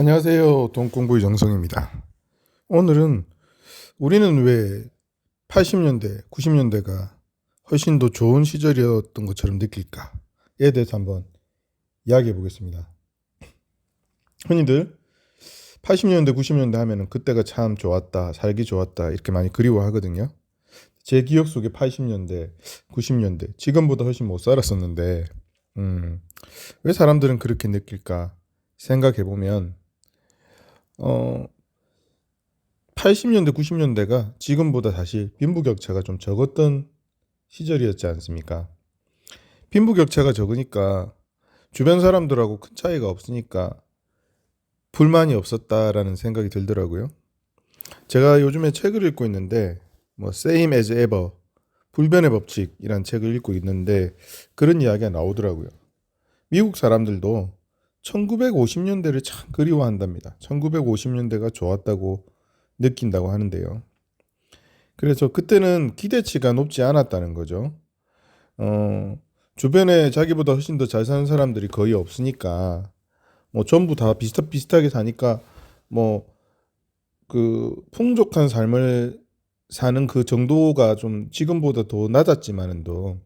안녕하세요. 돈공부의 정성입니다. 오늘은 우리는 왜 80년대, 90년대가 훨씬 더 좋은 시절이었던 것처럼 느낄까에 대해서 한번 이야기해 보겠습니다. 흔히들 80년대, 90년대 하면은 그때가 참 좋았다, 살기 좋았다 이렇게 많이 그리워하거든요. 제 기억 속에 80년대, 90년대 지금보다 훨씬 못 살았었는데 음, 왜 사람들은 그렇게 느낄까 생각해 보면 어 80년대, 90년대가 지금보다 사실 빈부격차가 좀 적었던 시절이었지 않습니까? 빈부격차가 적으니까 주변 사람들하고 큰 차이가 없으니까 불만이 없었다라는 생각이 들더라고요. 제가 요즘에 책을 읽고 있는데 뭐 Same as Ever 불변의 법칙이란 책을 읽고 있는데 그런 이야기가 나오더라고요. 미국 사람들도 1950년대를 참 그리워한답니다. 1950년대가 좋았다고 느낀다고 하는데요. 그래서 그때는 기대치가 높지 않았다는 거죠. 어, 주변에 자기보다 훨씬 더 잘 사는 사람들이 거의 없으니까 뭐 전부 다 비슷 비슷하게 사니까 뭐 그 풍족한 삶을 사는 그 정도가 좀 지금보다 더 낮았지만은도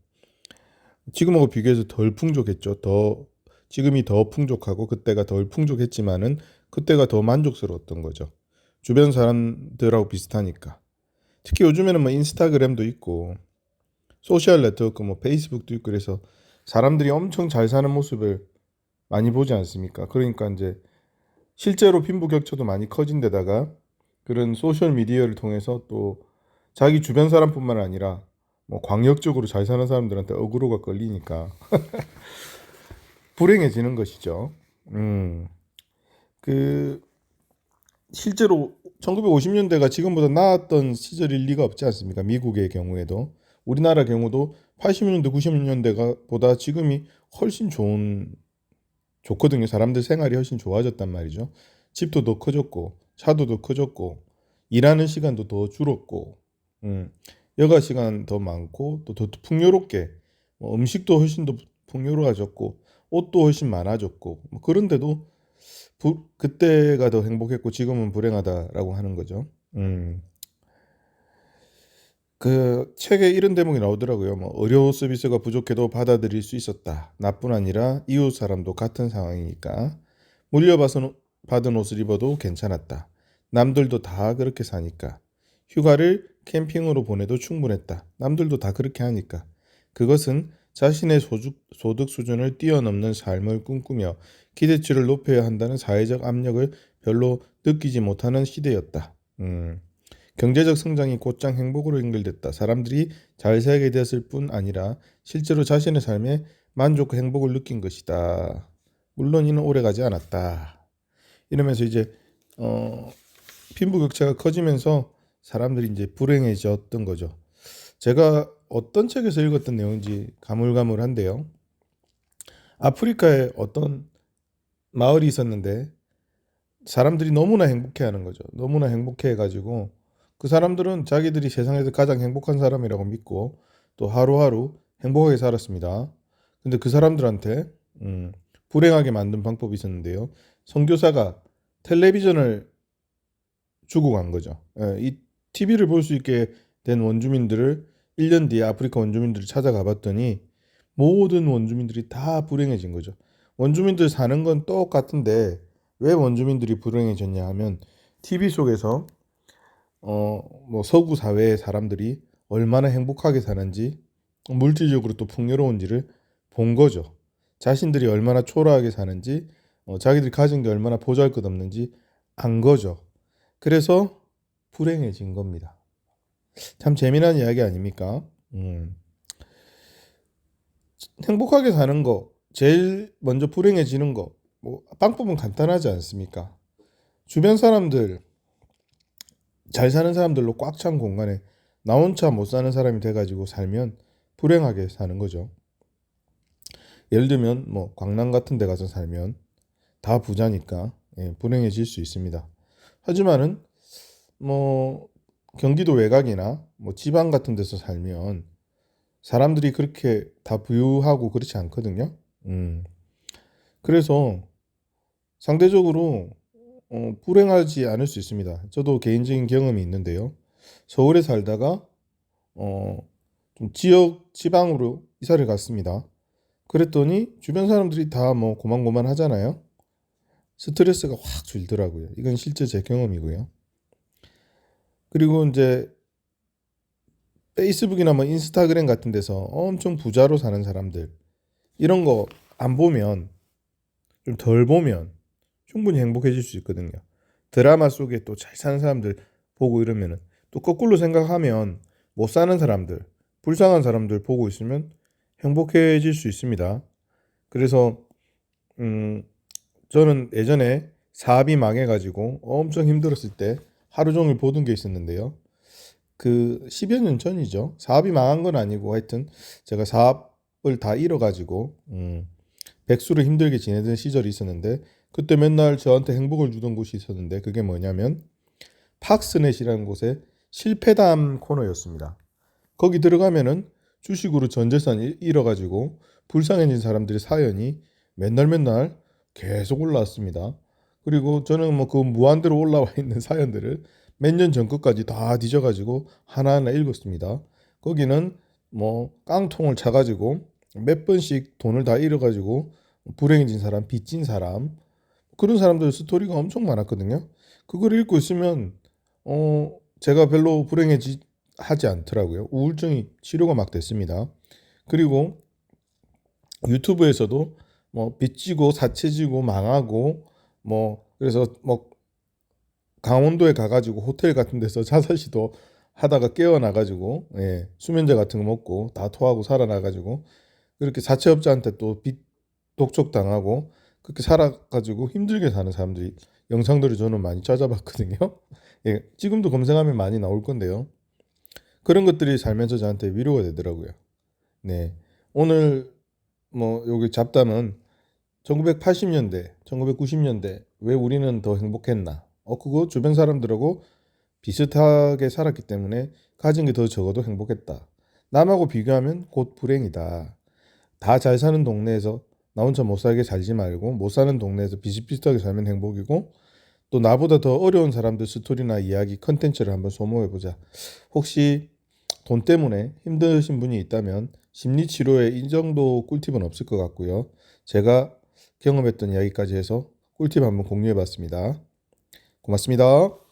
지금하고 비교해서 덜 풍족했죠. 더 지금이 더 풍족하고 그때가 덜 풍족했지만은 그때가 더 만족스러웠던 거죠. 주변 사람들하고 비슷하니까. 특히 요즘에는 뭐 인스타그램도 있고 소셜 네트워크 뭐 페이스북도 있고 그래서 사람들이 엄청 잘 사는 모습을 많이 보지 않습니까? 그러니까 이제 실제로 빈부 격차도 많이 커진 데다가 그런 소셜 미디어를 통해서 또 자기 주변 사람뿐만 아니라 뭐 광역적으로 잘 사는 사람들한테 어그로가 끌리니까 불행해지는 것이죠. 음. 그 실제로 1950년대가 지금보다 나았던 시절일 리가 없지 않습니까? 미국의 경우에도 우리나라 경우도 80년대, 90년대가 보다 지금이 훨씬 좋은 좋거든요. 사람들 생활이 훨씬 좋아졌단 말이죠. 집도 더 커졌고 차도 더 커졌고 일하는 시간도 더 줄었고 음, 여가 시간 더 많고 또 더 풍요롭게 뭐 음식도 훨씬 더 풍요로워졌고 옷도 훨씬 많아졌고 뭐 그런데도 부, 그때가 더 행복했고 지금은 불행하다라고 하는 거죠. 음. 그 책에 이런 대목이 나오더라고요. 뭐 의료 서비스가 부족해도 받아들일 수 있었다. 나뿐 아니라 이웃 사람도 같은 상황이니까 물려받은 받은 옷을 입어도 괜찮았다. 남들도 다 그렇게 사니까 휴가를 캠핑으로 보내도 충분했다. 남들도 다 그렇게 하니까 그것은 자신의 소득, 소득 수준을 뛰어넘는 삶을 꿈꾸며 기대치를 높여야 한다는 사회적 압력을 별로 느끼지 못하는 시대였다. 음. 경제적 성장이 곧장 행복으로 연결됐다. 사람들이 잘 살게 되었을 뿐 아니라 실제로 자신의 삶에 만족과 행복을 느낀 것이다. 물론 이는 오래가지 않았다. 이러면서 이제 어, 빈부격차가 커지면서 사람들이 이제 불행해졌던 거죠. 제가 어떤 책에서 읽었던 내용인지 가물가물한데요. 아프리카에 어떤 마을이 있었는데 사람들이 너무나 행복해하는 거죠. 너무나 행복해가지고 그 사람들은 자기들이 세상에서 가장 행복한 사람이라고 믿고 또 하루하루 행복하게 살았습니다. 근데 그 사람들한테 음, 불행하게 만든 방법이 있었는데요. 선교사가 텔레비전을 주고 간 거죠. 예, 이 TV를 볼 수 있게 된 원주민들을 1년 뒤에 아프리카 원주민들을 찾아가 봤더니 모든 원주민들이 다 불행해진 거죠. 원주민들 사는 건 똑같은데 왜 원주민들이 불행해졌냐 하면 TV 속에서 어 뭐 서구 사회의 사람들이 얼마나 행복하게 사는지 물질적으로 또 풍요로운지를 본 거죠. 자신들이 얼마나 초라하게 사는지 어, 자기들이 가진 게 얼마나 보잘것없는지 안 거죠. 그래서 불행해진 겁니다. 참 재미난 이야기 아닙니까? 음. 행복하게 사는 거, 제일 먼저 불행해지는 거, 뭐 방법은 간단하지 않습니까? 주변 사람들, 잘 사는 사람들로 꽉 찬 공간에 나 혼자 못 사는 사람이 돼가지고 살면 불행하게 사는 거죠. 예를 들면 뭐 광남 같은 데 가서 살면 다 부자니까 예, 불행해질 수 있습니다. 하지만은 뭐 경기도 외곽이나 뭐 지방 같은 데서 살면 사람들이 그렇게 다 부유하고 그렇지 않거든요. 음. 그래서 상대적으로 어, 불행하지 않을 수 있습니다. 저도 개인적인 경험이 있는데요. 서울에 살다가 어, 좀 지역 지방으로 이사를 갔습니다. 그랬더니 주변 사람들이 다 뭐 고만고만 하잖아요. 스트레스가 확 줄더라고요. 이건 실제 제 경험이고요. 그리고 이제 페이스북이나 뭐 인스타그램 같은 데서 엄청 부자로 사는 사람들 이런 거 안 보면 좀 덜 보면 충분히 행복해질 수 있거든요. 드라마 속에 또 잘 사는 사람들 보고 이러면은 또 거꾸로 생각하면 못 사는 사람들, 불쌍한 사람들 보고 있으면 행복해질 수 있습니다. 그래서 음 저는 예전에 사업이 망해가지고 엄청 힘들었을 때 하루 종일 보던 게 있었는데요. 그 10여 년 전이죠. 사업이 망한 건 아니고 하여튼 제가 사업을 다 잃어가지고 음, 백수로 힘들게 지내던 시절이 있었는데 그때 맨날 저한테 행복을 주던 곳이 있었는데 그게 뭐냐면 팍스넷이라는 곳에 실패담 코너였습니다. 거기 들어가면은 주식으로 전 재산 잃- 잃어가지고 불쌍해진 사람들의 사연이 맨날 맨날 계속 올라왔습니다. 그리고 저는 뭐 그 무한대로 올라와 있는 사연들을 몇 년 전 것까지 다 뒤져가지고 하나하나 읽었습니다. 거기는 뭐 깡통을 차가지고 몇 번씩 돈을 다 잃어가지고 불행해진 사람, 빚진 사람 그런 사람들 스토리가 엄청 많았거든요. 그걸 읽고 있으면 어 제가 별로 불행해지 하지 않더라고요. 우울증이 치료가 막 됐습니다. 그리고 유튜브에서도 뭐 빚지고 사채지고 망하고 뭐 그래서 뭐 강원도에 가가지고 호텔 같은 데서 자살 시도 하다가 깨어나가지고 예, 수면제 같은 거 먹고 다 토하고 살아나가지고 그렇게 사채업자한테 또 빚 독촉 당하고 그렇게 살아가지고 힘들게 사는 사람들이 영상들을 저는 많이 찾아봤거든요. 예, 지금도 검색하면 많이 나올 건데요. 그런 것들이 살면서 저한테 위로가 되더라고요. 네, 오늘 뭐 여기 잡담은 1980년대, 1990년대 왜 우리는 더 행복했나? 어 그거 주변 사람들하고 비슷하게 살았기 때문에 가진 게 더 적어도 행복했다. 남하고 비교하면 곧 불행이다. 다 잘 사는 동네에서 나 혼자 못 살게 살지 말고 못 사는 동네에서 비슷비슷하게 살면 행복이고 또 나보다 더 어려운 사람들 스토리나 이야기 컨텐츠를 한번 소모해 보자. 혹시 돈 때문에 힘드신 분이 있다면 심리 치료에 이 정도 꿀팁은 없을 것 같고요. 제가 경험했던 이야기까지 해서 꿀팁 한번 공유해 봤습니다. 고맙습니다.